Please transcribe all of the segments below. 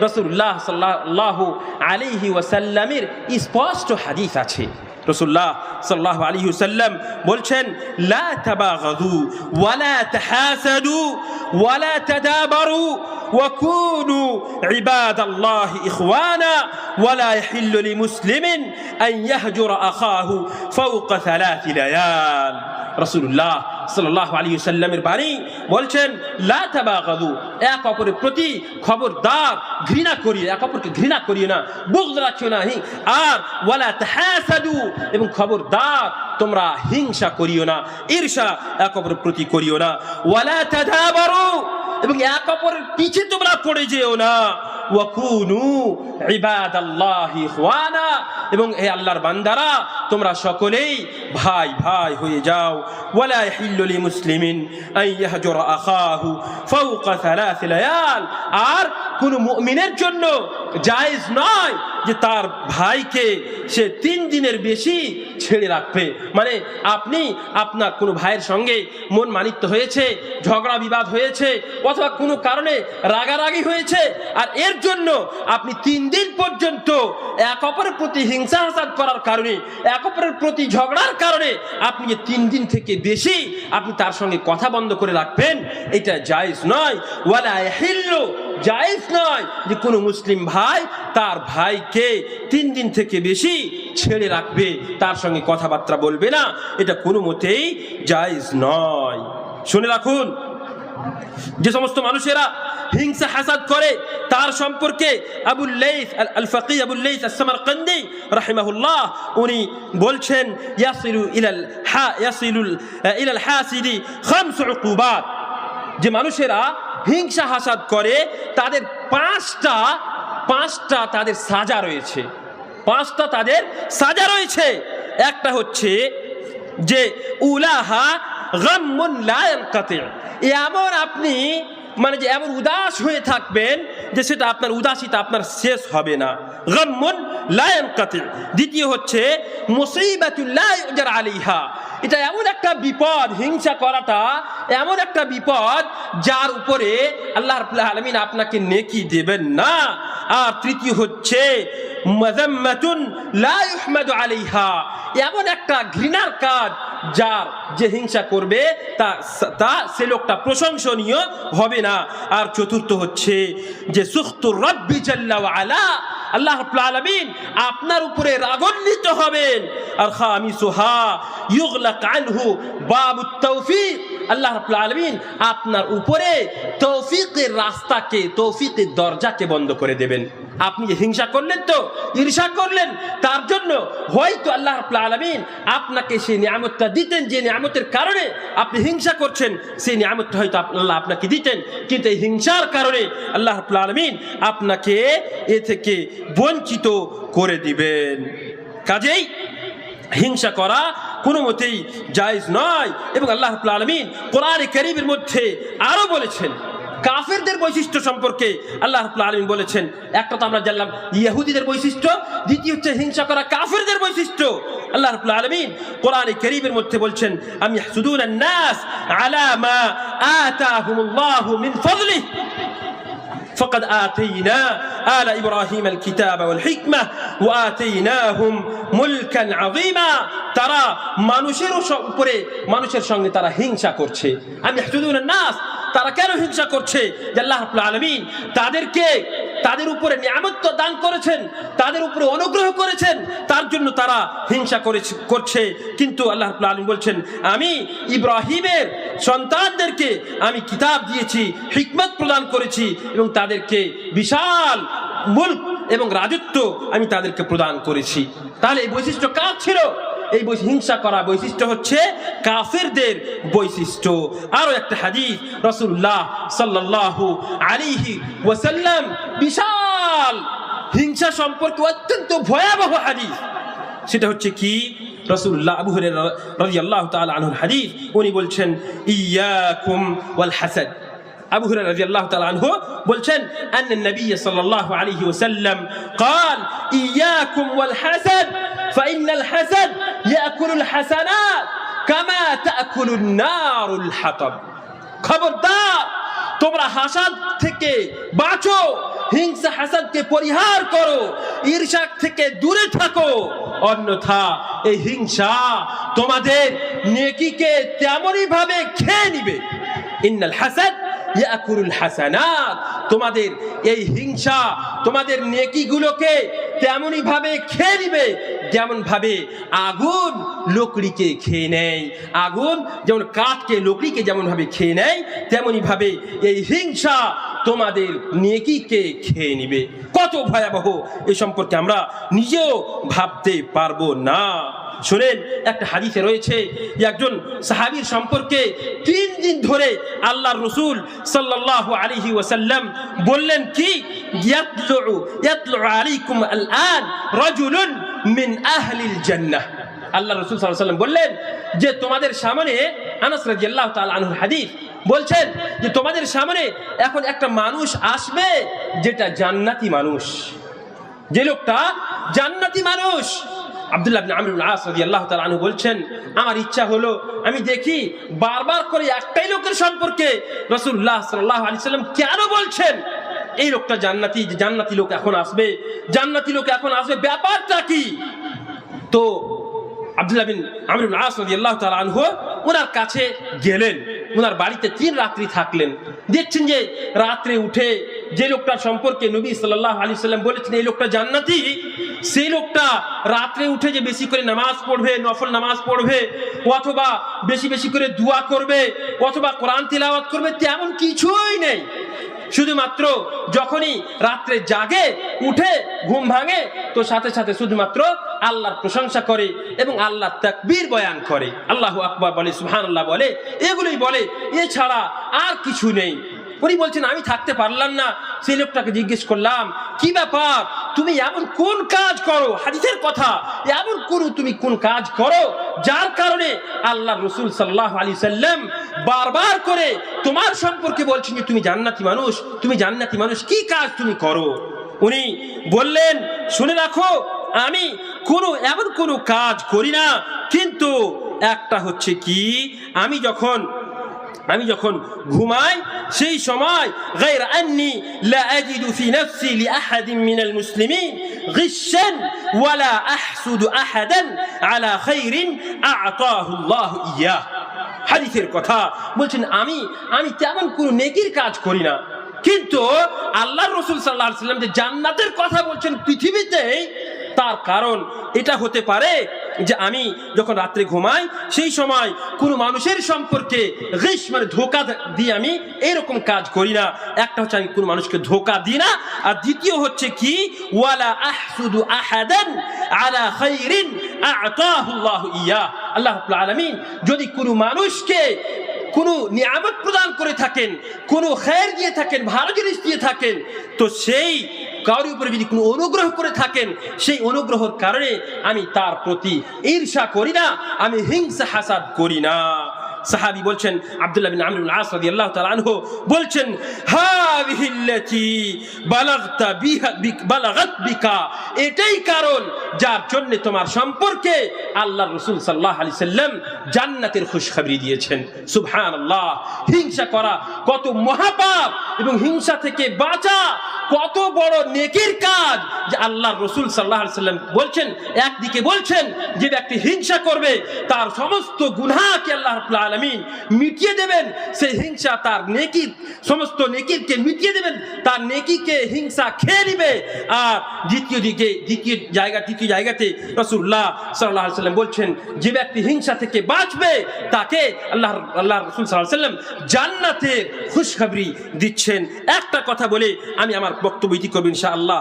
রসুল্লাহ সাল্লাহ আলিহি ওয়াসাল্লামের স্পষ্ট হাদিস আছে রসুল্লাহ সাল্লাহ আলী সাল্লাম বলছেন লা তাবাগাদু ওয়ালা তাহাসাদু ওয়ালা তাদাবারু وكونوا عباد الله إخوانا ولا يحل لمسلم أن يهجر أخاه فوق ثلاث ليال রসুল্লাহ সাল্লাহ আলী সাল্লামের বাণী বলছেন, লা তাবাগাদু এক অপরের প্রতি খবরদার, ঘৃণা করিয়ে এক অপরকে ঘৃণা করিয়ে না, বুগদ রাখিও না হি আর ওয়ালা তাহাসাদু, এবং খবরদার, তোমরা হিংসা করিও না, ঈর্ষা এক অপরের প্রতি করিও না, ওয়ালা তাদাবারু, এবং এক অপরের পিছে তোমরা পড়ে যেও না। ওয়াকুনু ইবাদাল্লাহি ইখওয়ানা। এবং হে আল্লাহর বান্দারা, তোমরা সকলেই ভাই ভাই হয়ে যাও। ওয়ালা ইয়াহিল্লু লিমুসলিমিন আন ইয়াহজুরা আখাহু ফাওকা থালাথ লায়াল। আর কোন মুমিনের জন্য জায়েজ নয় যে তার ভাইকে সে তিন দিনের বেশি ছেড়ে রাখবে। মানে আপনি আপনার কোনো ভাইয়ের সঙ্গে মন মানিত্য হয়েছে, ঝগড়া বিবাদ হয়েছে, অথবা কোনো কারণে রাগারাগি হয়েছে, আর এর জন্য আপনি তিন দিন পর্যন্ত এক অপরের প্রতি হিংসা হাসাদ করার কারণে, এক অপরের প্রতি ঝগড়ার কারণে আপনি যে তিন দিন থেকে বেশি আপনি তার সঙ্গে কথা বন্ধ করে রাখবেন, এটা জায়েজ নয়। ওয়ালা হিল্লো জায়েজ নয় যে কোনো মুসলিম ভাই তার ভাইকে তিন দিন থেকে বেশি ছেড়ে রাখবে, তার সঙ্গে কথাবার্তা বলবে না। এটা কোনো মতেই জায়েজ নয়। শুনে রাখুন, যে সমস্ত মানুষেরা হিংসা হাসাদ করে, তার সম্পর্কে উনি বলছেন যে মানুষেরা হিংসা হাসাদ করে, তাদের পাঁচটা পাঁচটা তাদের সাজা রয়েছে। পাঁচটা তাদের সাজা রয়েছে। একটা হচ্ছে যে, উলাহা গাম্মুন লা ইয়ানকাতি। এমন আপনি মানে যে এমন উদাস হয়ে থাকবেন যে সেটা আপনার উদাসিতা আপনার শেষ হবে না। গাম্মুন লা ইয়ানকাতি। দ্বিতীয় হচ্ছে, মুসিবাতুল্লাহ আলাইহা। এটা এমন একটা বিপদ, হিংসা করাটা এমন একটা বিপদ যার উপরে আল্লাহ রাব্বুল আলামিন আপনাকে নেকি দেবেন না। আর তৃতীয় হচ্ছে এমন একটা ঘৃণার কাজ যার যে হিংসা করবে, তা তা সে লোকটা প্রশংসনীয় হবে না। আর চতুর্থ হচ্ছে, যে সুখতুর রব্বি আলা আল্লাহ আলমিন আপনার উপরে রাগান্বিত হবেন। আর খা আমি সোহা ইউগলা আনহু বাবু তৌফিক। আল্লাহ রাব্বুল আলামিন আপনার উপরে তৌফিকের রাস্তাকে, তৌফিকের দরজাকে বন্ধ করে দেবেন। আপনি হিংসা করলেন তো, ঈর্ষা করলেন, তার জন্য হয়তো আল্লাহ রাব্বুল আলামিন আপনাকে সেই নিয়ামতটা দিতেন, যে নিয়ামতের কারণে আপনি হিংসা করছেন, সেই নিয়ামতটা হয়তো আল্লাহ আপনাকে দিতেন। কিন্তু এই হিংসার কারণে আল্লাহ রাব্বুল আলামিন আপনাকে এ থেকে বঞ্চিত করে দিবেন। কাজেই হিংসা করা কোনো মতেই জায়েজ নয়। এবং আল্লাহ আলামিন কোরআনে কারীমের মধ্যে আরও বলেছেন, কাফেরদের বৈশিষ্ট্য সম্পর্কে আল্লাহ আলামিন বলেছেন। একটা তো আমরা জানলাম, ইহুদিদের বৈশিষ্ট্য, দ্বিতীয় হচ্ছে হিংসা করা কাফেরদের বৈশিষ্ট্য। আল্লাহ রাব্বুল আলামিন কোরআনে কারীমের মধ্যে বলছেন, আমি নাস আলা মা আতাহুমুল্লাহু মিন ফাদলিহি। فقد آتينا آل إبراهيم الكتاب والحكمة وآتيناهم ملكا عظيما তারা মানুষের স- উপরে মানুষের সঙ্গে তারা হিংসা করছে আমি হাসুদুন নাস তারা কেন হিংসা করছে যে আল্লাহ রাব্বুল আলামিন তাদেরকে তাদের উপরে নিয়ামত দান করেছেন, তাদের উপরে অনুগ্রহ করেছেন, তার জন্য তারা হিংসা করেছে, করছে। কিন্তু আল্লাহ আলামিন বলছেন, আমি ইব্রাহিমের সন্তানদেরকে আমি কিতাব দিয়েছি, হিকমত প্রদান করেছি এবং তাদেরকে বিশাল মুল্ক এবং রাজত্ব আমি তাদেরকে প্রদান করেছি। তাহলে এই বৈশিষ্ট্য কার ছিল? এই হিংসা করা বৈশিষ্ট্য হচ্ছে কাফেরদের বৈশিষ্ট্য। আরও একটা হাদিস রসুল্লাহ সাল্লাল্লাহু আলাইহি ওয়াসাল্লাম, বিশাল হিংসা সম্পর্কে, অত্যন্ত ভয়াবহ হাদিস। সেটা হচ্ছে কি? রসুল্লাহ আবু হাদিস, উনি বলছেন, ইয়াকুম ওয়াল হাসাদ। আবু হুরায়রা রাদিয়াল্লাহু তাআলা আনহু বলছেন আন নবী সাল্লাল্লাহু আলাইহি ওয়াসাল্লাম قال ইয়াকুম ওয়াল হাসাদ فإن الحسد يأكل الحسنات كما تأكل النار الحطب খবরদার তোমরা হাসাদ থেকে বাঁচো হিংসা হাসাদকে পরিহার করো ঈর্ষা থেকে দূরে থাকো অন্যথা এই হিংসা তোমাদের নেকিকে তেমনই ভাবে খেয়ে নিবে ইন্নাল হাসাদ ইয়াকুলুল হাসানাত। তোমাদের এই হিংসা, তোমাদের নেকিগুলোকে তেমনই ভাবে খেয়ে নিবে যেমন ভাবে আগুন লকড়িকে খেয়ে নেয়। আগুন যেমন কাঠকে লকড়িকে যেমন ভাবে খেয়ে নেয় তেমনই ভাবে এই হিংসা তোমাদের নেকিকে খেয়ে নিবে? কত ভয়াবহ। এ সম্পর্কে আমরা নিজেও ভাবতে পারব না। শোনেন, একটা হাদিসে রয়েছে একজন সাহাবীর সম্পর্কে তিন দিন ধরে আল্লাহ রসুল সাল্লাল্লাহু আলাইহি ওয়াসাল্লাম বললেন কি? মিন জান্নাহ। আল্লাহ রসুল আলাইহি বললেন যে তোমাদের সামনে আনাস হাদিস বলছেন যে তোমাদের সামনে এখন একটা মানুষ আসবে যেটা জান্নাতি মানুষ। যে লোকটা জান্নাতি মানুষ। আব্দুল্লাহ বিন আমর আস রাদিয়াল্লাহু তাআলা আনহু বলছেন, আমার ইচ্ছা হলো আমি দেখি বারবার করে একটাই লোকের সম্পর্কে রাসূলুল্লাহ সাল্লাল্লাহু আলাইহি সাল্লাম কেন বলছেন? এই লোকটা জান্নাতি জান্নাতি লোক এখন আসবে। জান্নাতি লোক এখন আসবে, ব্যাপারটা কি? তো আব্দুল্লাহ বিন আমর বিন আস রাদিয়াল্লাহু তাআলা আনহু ওনার কাছে গেলেন। ওনার বাড়িতে তিন রাত্রি থাকলেন। দেখছেন যে রাত্রে উঠে যে লোকটার সম্পর্কে নবী সাল্লাহ আলি সাল্লাম বলেছেন, এই লোকটা জান্নাতি। সেই লোকটা রাত্রে উঠে যে বেশি করে নামাজ পড়বে, নফল নামাজ পড়বে, অথবা বেশি বেশি করে দোয়া করবে, অথবা কোরআন তিলাওয়াত করবে, তেমন কিছুই নেই। শুধুমাত্র যখনই রাত্রে জাগে, উঠে, ঘুম ভাঙে, তো সাথে সাথে শুধুমাত্র আল্লাহর প্রশংসা করে এবং আল্লাহ তাকবীর বয়ান করে। আল্লাহ আকবর বলে সুহান আল্লাহ বলে, এগুলোই বলে। এছাড়া আর কিছু নেই। উনি বলছেন, আমি থাকতে পারলাম না। সেই লোকটাকে জিজ্ঞেস করলাম, কি ব্যাপার? তুমি এমন কোন কাজ করো? হাদিসের কথা, এমন কোন তুমি কোন কাজ করো যার কারণে আল্লাহ রসুল সাল্লাহ আলী সাল্লাম বারবার করে তোমার সম্পর্কে বলছেন যে তুমি জান্নাতি মানুষ তুমি জান্নাতি মানুষ কি কাজ তুমি করো উনি বললেন শুনে রাখো আমি কোনো এমন কোনো কাজ করি না কিন্তু একটা হচ্ছে কি আমি যখন আমি যখন ঘুমাই সেই সময় غير أني لا أجد في نفسي لأحد من المسلمين غشا ولا أحسد أحدا على خير أعطاه الله إياه হাদিসের কথা। বলছেন, আমি আমি তেমন কোনো নেকির কাজ করি না। কিন্তু আল্লাহ রসুল সাল্লাহ সাল্লাম যে জান্নাতের কথা বলছেন পৃথিবীতেই তার কারণ এটা হতে পারে যে আমি যখন রাত্রে ঘুমাই, সেই সময় কোনো মানুষের সম্পর্কে রিস মানে ধোকা দিয়ে আমি এরকম কাজ করি না। একটা হচ্ছে আমি কোনো মানুষকে ধোকা দিই না। আর দ্বিতীয় হচ্ছে কি, ওয়ালা আহসুদু আহাদান আলা খাইরিন আতাহুল্লাহু ইয়া। আল্লাহ আলামিন যদি কোনো মানুষকে কোনো নিয়ামত প্রদান করে থাকেন, কোনো খের দিয়ে থাকেন, ভালো জিনিস দিয়ে থাকেন, তো সেই কারোর উপরে যদি কোনো অনুগ্রহ করে থাকেন, সেই অনুগ্রহর কারণে আমি তার প্রতি ঈর্ষা করি না, আমি হিংসা হাসাদ করি না। সাহাবি বলছেন, আব্দুল্লাহ বিন আমর বিন আস রাদিয়াল্লাহু তাআলা আনহু বলছেন হাযিহি আল্লাতী বালাগতা বিহা বালাগাত বিকা। এটাই কারণ যার জন্য তোমার সম্পর্কে আল্লাহর রাসূল সাল্লাল্লাহু আলাইহি সাল্লাম জান্নাতের খুশখবরি দিয়েছেন। সুবহানাল্লাহ। হিংসা করা কত মহাপাপ এবং হিংসা থেকে বাঁচা কত বড় নেকির কাজ যে আল্লাহ রসুল সাল্লাহ সাল্লাম বলছেন, একদিকে বলছেন যে ব্যক্তি হিংসা করবে, তার সমস্ত গুনাহকে আল্লাহ আলামিন মিটিয়ে দেবেন, সেই হিংসা তার নেকির সমস্ত নেকিরকে মিটিয়ে দেবেন, তার নেকিকে হিংসা খেয়ে নিবে। আর দ্বিতীয় দিকে, দ্বিতীয় জায়গা, তৃতীয় জায়গাতে রসুল্লাহ সাল্লাহ সাল্লাম বলছেন, যে ব্যক্তি হিংসা থেকে বাঁচবে, তাকে আল্লাহ আল্লাহ রসুল সাল্লাহ সাল্লাম জান্নাতের খুশখবরি দিচ্ছেন। একটা কথা বলে, আমি আমার বক্তব্য ইতি করবেন ইনশা আল্লাহ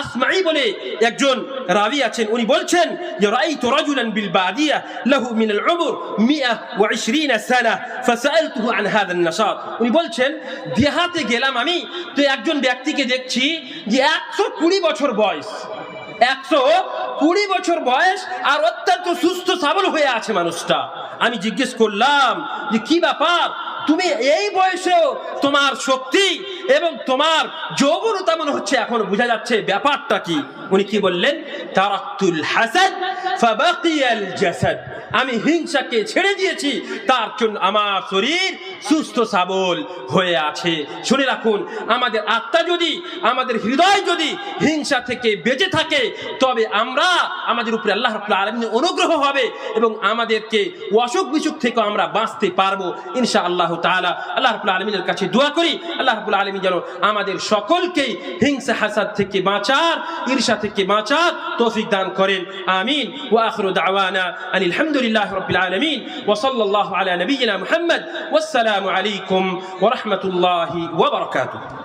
আসমাই বলে একজন রাবি আছেন, উনি বলছেন যে রাই তো রাজুলান বিল বাদিয়া উনি বলছেন দেহাতে গেলাম আমি, তো একজন ব্যক্তিকে দেখছি যে একশো কুড়ি বছর বয়স। একশো কুড়ি বছর বয়স আর অত্যন্ত সুস্থ সবল হয়ে আছে মানুষটা। আমি জিজ্ঞেস করলাম যে, কি ব্যাপার? তুমি এই বয়সেও তোমার শক্তি এবং তোমার যৌবনতা মনে হচ্ছে এখন বোঝা যাচ্ছে ব্যাপারটা কি? উনি কি বললেন? তারাক্তুল হাসাদ ফাবাকিয়াল জাসাদ। আমি হিংসাকে ছেড়ে দিয়েছি। তার জন্য আমার শরীর সুস্থ সবল হয়ে আছে। শুনে রাখুন, আমাদের আত্মা যদি, আমাদের হৃদয় যদি হিংসা থেকে বেঁচে থাকে, তবে আমরা আমাদের উপরে আল্লাহ আলামিনের অনুগ্রহ হবে এবং আমাদেরকে অসুখ বিসুখ থেকে আমরা বাঁচতে পারব। ইনশা আল্লাহ তাআলা আল্লাহ রাব্বুল আলামিনের কাছে দোয়া করি। আল্লাহ রাব্বুল আলামিন যেন আমাদের সকলকেই হিংসা হাসাদ থেকে বাঁচার, ঈর্ষা থেকে বাঁচার তৌফিক দান করেন। আমিন। ওয়া আখিরু দাওয়ানা আনিল হামদুলিল্লাহি রাব্বিল আলামিন ওয়া সাল্লাল্লাহু আলা নবিয়িনা মুহাম্মদ ওয়াসসালামু আলাইকুম ওয়া রাহমাতুল্লাহি ওয়া বারাকাতুহু